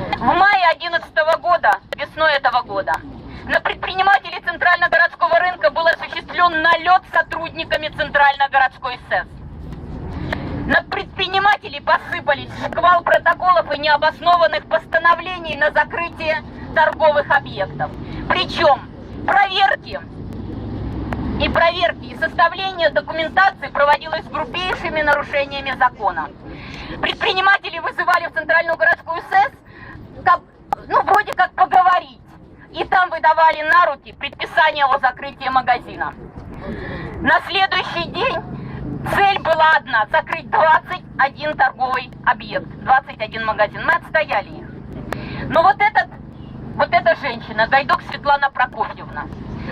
В мае 2011 года, весной этого года, на предпринимателей Центрально-городского рынка был осуществлен налет сотрудниками Центрально-городской СЭС. На предпринимателей посыпались шквал протоколов и необоснованных постановлений на закрытие торговых объектов. Причем проверки и проверки и составление документации проводилось с грубейшими нарушениями закона. Предприниматели вызывали в Центральную городскую СЭС, И там выдавали на руки предписание о закрытии магазина. На следующий день цель была одна – закрыть 21 торговый объект, 21 магазин. Мы отстояли их. Но вот этот, вот эта женщина, Гайдук Светлана Прокофьевна,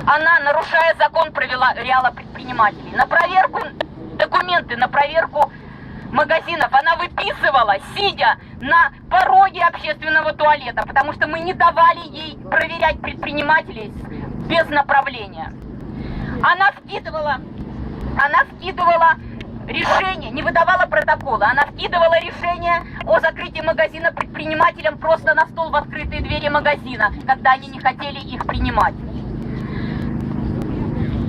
она, нарушая закон, провела реала предпринимателей. На проверку документы, на проверку магазинов она выписывала, сидя на пороге общественного туалета, потому что мы не давали ей проверять предпринимателей без направления. Она вкидывала, она вкидывала решение, не выдавала протокола, она вкидывала решение о закрытии магазина предпринимателям просто на стол в открытые двери магазина, когда они не хотели их принимать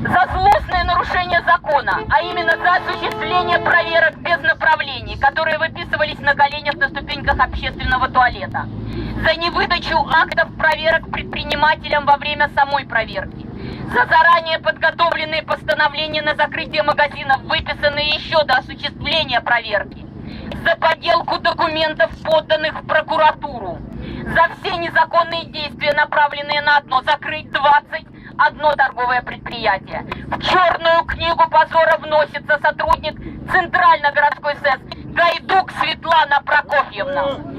за злостное нарушение закона, а именно за осуществление проверок без направлений, которые выписывались на коленях на ступеньках общественного туалета, за невыдачу актов проверок предпринимателям во время самой проверки, за заранее подготовленные постановления на закрытие магазинов, выписанные еще до осуществления проверки, за подделку документов, подданных в прокуратуру, за все незаконные действия, направленные на одно закрыть 20 одно торговое предприятие. В черную книгу позора вносится сотрудник Центрально-городской СЭС Гайдук Светлана Прокофьевна.